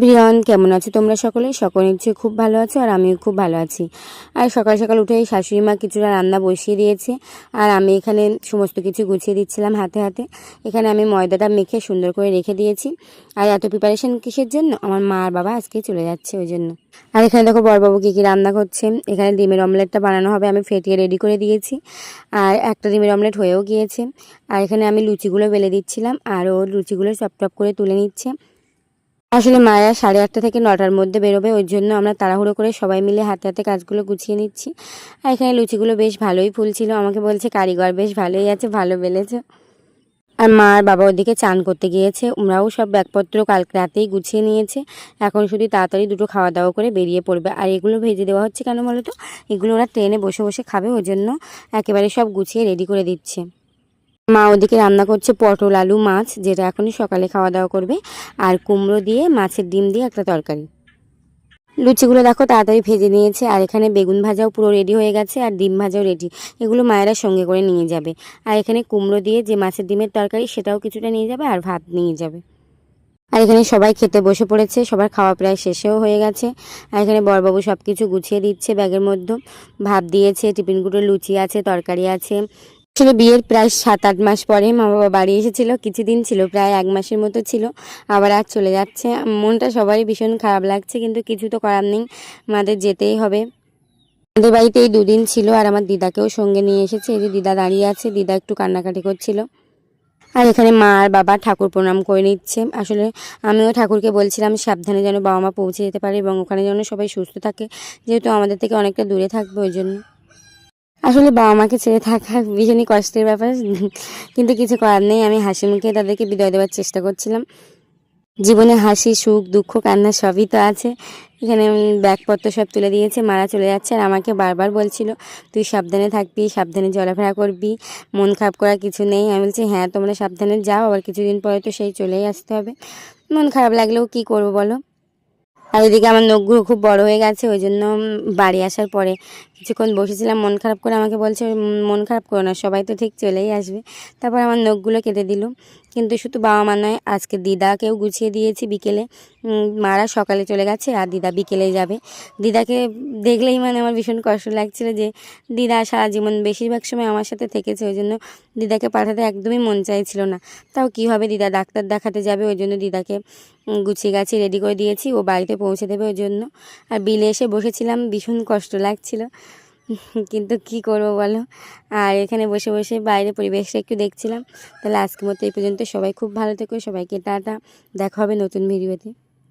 প্রিয়ন কেমন আছো তোমরা সকলে সকলে নিশ্চয়ই খুব ভালো আছো আর আমিও খুব ভালো আছি। আর সকাল সকাল উঠেই শাশুড়ি মা কিছুটা রান্না বসিয়ে দিয়েছে আর আমি এখানে সমস্ত কিছু গুছিয়ে দিচ্ছিলাম হাতে হাতে। এখানে আমি ময়দাটা মেখে সুন্দর করে রেখে দিয়েছি। আর এত প্রিপারেশন কিসের জন্য? আমার মা আর বাবা আজকে চলে যাচ্ছে ওই জন্য। আর এখানে দেখো বড়বাবু কী কী রান্না করছে। এখানে ডিমের অমলেটটা বানানো হবে, আমি ফেটিয়ে রেডি করে দিয়েছি। আর একটা ডিমের অমলেট হয়েও গিয়েছে। আর এখানে আমি লুচিগুলো বেলে দিচ্ছিলাম আর ও লুচিগুলো টপ করে তুলে নিচ্ছে। আসলে মায়া সাড়ে আটটা থেকে নটার মধ্যে বেরোবে, ওই জন্য আমরা তাড়াহুড়ো করে সবাই মিলে হাতে হাতে কাজগুলো গুছিয়ে নিচ্ছি। আর এখানে লুচিগুলো বেশ ভালোই ফুলছিল, আমাকে বলছে, কারিগর বেশ ভালোই আছে, ভালো বেলেছে। আর মা আর বাবা ওদিকে চান করতে গিয়েছে ওরাও সব ব্যাগপত্র কালকে রাতেই গুছিয়ে নিয়েছে। এখন শুধু তাড়াতাড়ি দুটো খাওয়া দাওয়া করে বেরিয়ে পড়বে। আর এগুলো ভেজে দেওয়া হচ্ছে কেন বলো তো? এগুলো ওরা ট্রেনে বসে বসে খাবে, ওই জন্য একেবারে সব গুছিয়ে রেডি করে দিচ্ছে। মা ওদিকে রান্না করছে পটল, আলু, মাছ, যেটা এখনই সকালে খাওয়া দাওয়া করবে, আর কুমড়ো দিয়ে, মাছের ডিম দিয়ে একটা তরকারি। লুচিগুলো দেখো তাড়াতাড়ি ভেজে নিয়েছে, আর এখানে বেগুন ভাজাও পুরো রেডি হয়ে গেছে, আর ডিম ভাজাও রেডি এগুলো মায়েরা সঙ্গে করে নিয়ে যাবে। আর এখানে কুমড়ো দিয়ে যে মাছের ডিমের তরকারি, সেটাও কিছুটা নিয়ে যাবে, আর ভাত নিয়ে যাবে। আর এখানে সবাই খেতে বসে পড়েছে, সবার খাওয়া প্রায় শেষেও হয়ে গেছে। আর এখানে বড়বাবু সব কিছু গুছিয়ে দিচ্ছে ব্যাগের মধ্যে। ভাত দিয়েছে টিফিনগুলো লুচি আছে, তরকারি আছে। আসলে বিয়ের প্রায় সাত, আট মাস পরে মা বাবা বাড়ি এসেছিল, কিছুদিন ছিল, প্রায় এক মাসের মতো ছিল, আবার আর চলে যাচ্ছে। মনটা সবারই ভীষণ খারাপ লাগছে, কিন্তু কিছু তো করার নেই আমাদের যেতেই হবে। আমাদের বাড়িতে এই দুদিন ছিল, আর আমার দিদাকেও সঙ্গে নিয়ে এসেছে, এই যে দিদা দাঁড়িয়ে আছে, দিদা একটু কান্নাকাটি করছিল। আর এখানে মা আর বাবা ঠাকুর প্রণাম করে নিচ্ছে। আসলে আমিও ঠাকুরকে বলছিলাম, সাবধানে যেন বাবা মা পৌঁছে যেতে পারে এবং ওখানে যেন সবাই সুস্থ থাকে, যেহেতু আমাদের থেকে অনেকটা দূরে থাকবে ওই জন্য। আসলে বাবা মাকে ছেড়ে থাকা ভীষণই কষ্টের ব্যাপার। কিন্তু কিছু করার নেই, আমি হাসি মুখে তাদেরকে বিদায় দেওয়ার চেষ্টা করছিলাম। জীবনে হাসি, সুখ, দুঃখ, কান্না সবই তো আছে। এখানে ব্যাগপত্র সব তুলে দিয়েছে, মারা চলে যাচ্ছে আর আমাকে বারবার বলছিল, তুই সাবধানে থাকবি, সাবধানে চলাফেরা করবি, মন খারাপ করার কিছু নেই। আমি বলছি হ্যাঁ তোমরা সাবধানে যাও, আবার কিছুদিন পরে তো সেই চলেই আসতে হবে। মন খারাপ লাগলেও কি করব বলো? আর এদিকে আমার নখগুলো খুব বড় হয়ে গেছে ওই জন্য বাড়ি আসার পরে কিছুক্ষণ বসেছিলাম মন খারাপ করে আমাকে বলছে "উম, মন খারাপ করো না সবাই তো ঠিক চলেই আসবে। তারপর আমার নখগুলো কেটে দিল। কিন্তু শুধু বাবা মা নয় আজকে দিদাকেও গুছিয়ে দিয়েছি বিকেলে। মারা সকালে চলে গেছে আর দিদা বিকেলে যাবে। দিদাকে দেখলেই মানে আমার ভীষণ কষ্ট লাগছিল যে দিদা সারা জীবন বেশিরভাগ সময় আমার সাথে থেকেছে ওই জন্য দিদাকে পাঠাতে একদমই মন চাইছিল না। তাও কী হবে দিদা ডাক্তার দেখাতে যাবে ওই জন্য দিদাকে গুছিয়ে গাছি রেডি করে দিয়েছি। ও বাড়িতে পৌঁছে দেবে ওই জন্য। আর বিলে এসে বসেছিলাম, ভীষণ কষ্ট লাগছিল। কিন্তু কি করব বলো? আর এখানে বসে বসে বাইরে পরিবেশটা একটু দেখছিলাম। তাহলে আজকের মতো এই পর্যন্ত। সবাই খুব ভালো থেকো, সবাইকে টাটা। দেখা হবে নতুন ভিডিওতে।